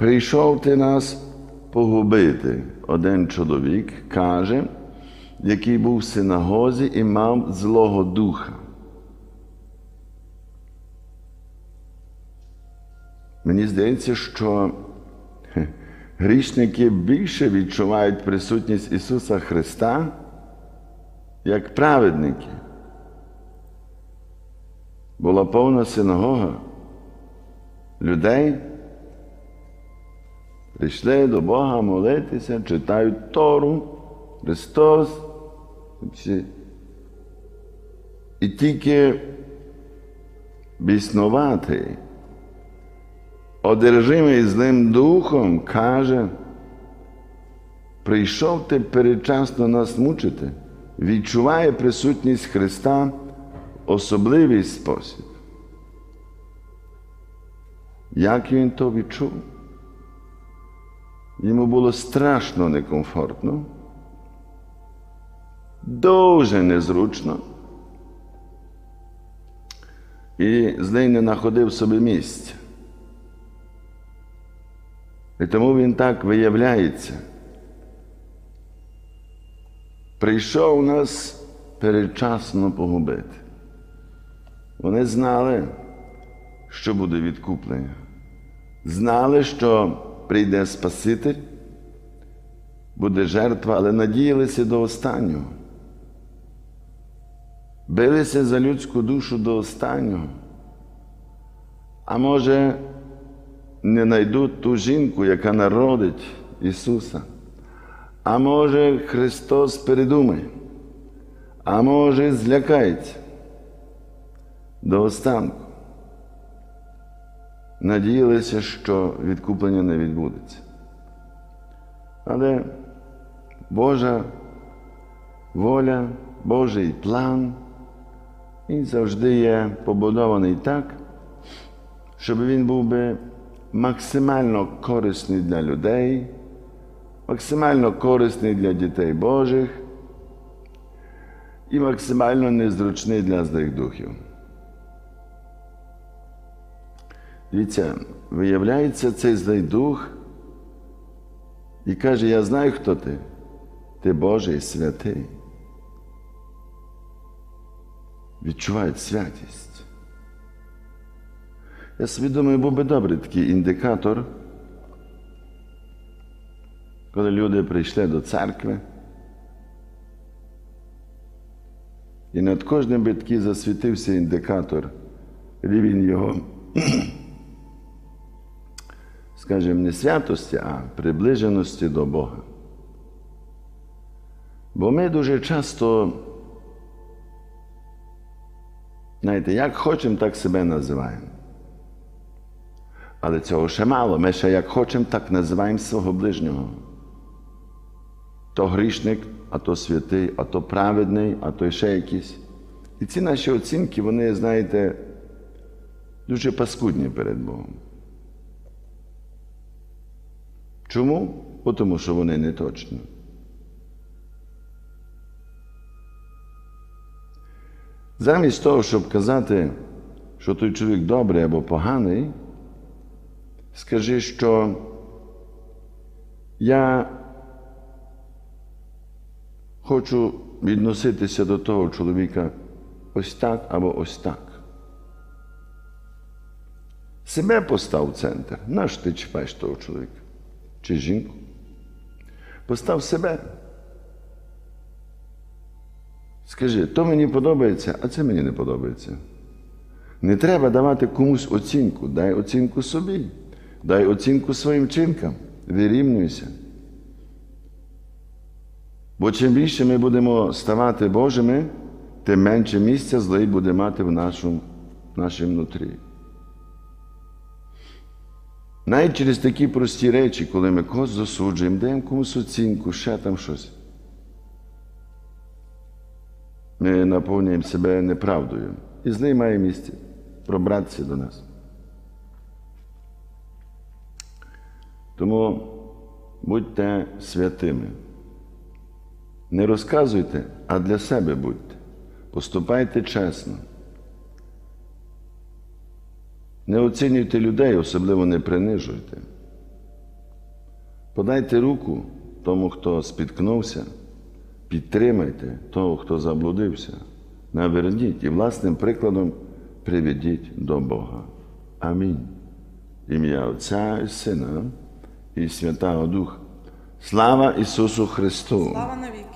Прийшов ти нас погубити. Один чоловік каже, який був в синагозі і мав Злого Духа. Мені здається, що грішники більше відчувають присутність Ісуса Христа, як праведники. Була повна синагога людей. Прийшли до Бога молитися, читають Тору, Христос. і тільки біснуватий, одержимий злим духом, каже, прийшов ти передчасно нас мучити, відчуває присутність Христа в особливий спосіб. Як він то відчув? Йому було страшно некомфортно, дуже незручно. І злий не знаходив собі місця. І тому він так виявляється. Прийшов нас передчасно погубити. Вони знали, що буде відкуплення. Знали, що прийде Спаситель, буде жертва, але надіялися до останнього. Билися за людську душу до останнього. А може, не знайдуть ту жінку, яка народить Ісуса. А може, Христос передумає, а може, злякається до останку. Надіялися, що відкуплення не відбудеться. Але Божа воля, Божий план, він завжди є побудований так, щоб він був би максимально корисний для людей, максимально корисний для дітей Божих і максимально незручний для злих духів. Дивіться, виявляється цей злий дух і каже, я знаю, хто ти. Ти Божий святий. Відчувають святість. Я собі думаю, був би добрий такий індикатор, коли люди прийшли до церкви. І над кожним би такий засвітився індикатор, рівень його скажімо, не святості, а приближеності до Бога. Бо ми дуже часто, знаєте, як хочемо, так себе називаємо. Але цього ще мало. Ми ще як хочемо, так називаємо свого ближнього. То грішник, а то святий, а то праведний, а то ще якийсь. І ці наші оцінки, вони, знаєте, дуже паскудні перед Богом. Чому? Тому що вони не точні. Замість того, щоб казати, що той чоловік добрий або поганий, скажи, що я хочу відноситися до того чоловіка ось так або ось так. Себе постав в центр. Наш ти чіпаєш того чоловіка? Чи жінку? Постав себе. Скажи, то мені подобається, а це мені не подобається. Не треба давати комусь оцінку. Дай оцінку собі, дай оцінку своїм вчинкам, вирівнюйся. Бо чим більше ми будемо ставати Божими, тим менше місця злий буде мати в нашому, в нашому внутрі. Навіть через такі прості речі, коли ми когось засуджуємо, даємо комусь оцінку, ще там щось. Ми наповнюємо себе неправдою. І злий має місце пробратися до нас. Тому будьте святими. Не розказуйте, а для себе будьте. Поступайте чесно. Не оцінюйте людей, особливо не принижуйте. Подайте руку тому, хто спіткнувся, підтримайте того, хто заблудився, наверніть і власним прикладом приведіть до Бога. Амінь. Ім'я Отця і Сина і Святого Духа. Слава Ісусу Христу! Слава навіки.